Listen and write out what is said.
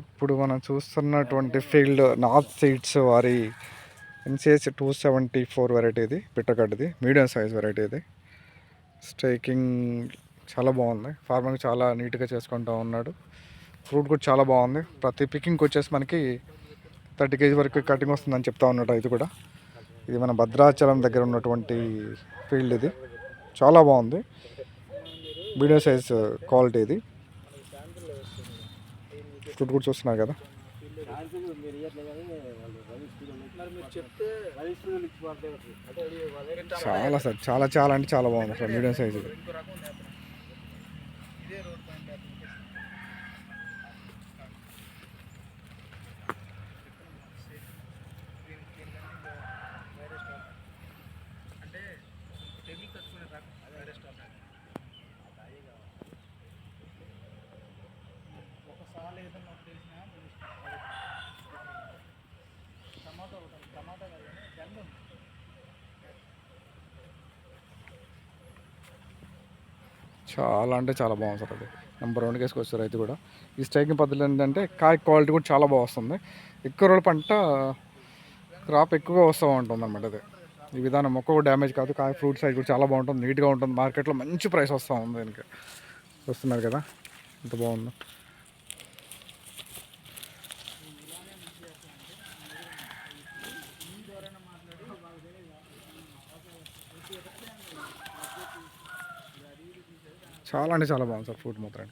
ఇప్పుడు మనం చూస్తున్నటువంటి ఫీల్డ్ నార్త్ సీడ్స్ వారి NCS two seventy four variety ఇది పిట్టగడ్డది మీడియం సైజ్ వెరైటీ ఇది. స్టేకింగ్ చాలా బాగుంది. ఫార్మింగ్ చాలా నీట్గా చేసుకుంటూ ఉన్నాడు. ఫ్రూట్ కూడా చాలా బాగుంది. ప్రతి పికింగ్కి వచ్చేసి మనకి థర్టీ కేజీ వరకు కటింగ్ వస్తుందని చెప్తా ఉన్నాడు ఇది కూడా. ఇది మన భద్రాచలం దగ్గర ఉన్నటువంటి ఫీల్డ్ ఇది. చాలా బాగుంది. మీడియం సైజ్ క్వాలిటీ ఇది. ఫ్రూట్ కూడా చూస్తున్నారు కదా. చాలా సార్ చాలా చాలా అంటే చాలా బాగుంది సార్ మీడియం సైజ్. టమాటో ఒకటి టమాటా కాదు గంధ ఉంది. చాలా అంటే చాలా బాగుంది సార్ అది. నెంబర్ వన్కి వేసుకొచ్చారు రైతు కూడా. ఈ స్ట్రైకింగ్ పద్ధతి ఏంటంటే కాయ క్వాలిటీ కూడా చాలా బాగా వస్తుంది. ఎక్కువ రోజుల పంట క్రాప్ ఎక్కువగా వస్తూ ఉంటుంది అనమాట అది. ఈ విధానం మొక్క డ్యామేజ్ కాదు కాయ ఫ్రూట్ సైజ్ కూడా చాలా బాగుంటుంది నీట్గా ఉంటుంది. మార్కెట్లో మంచి ప్రైస్ వస్తూ ఉంది దీనికి. వస్తున్నారు కదా? ఎంత బాగుందో. చాలా అంటే చాలా బాగుంది సార్ ఫ్రూట్ మాత్రం.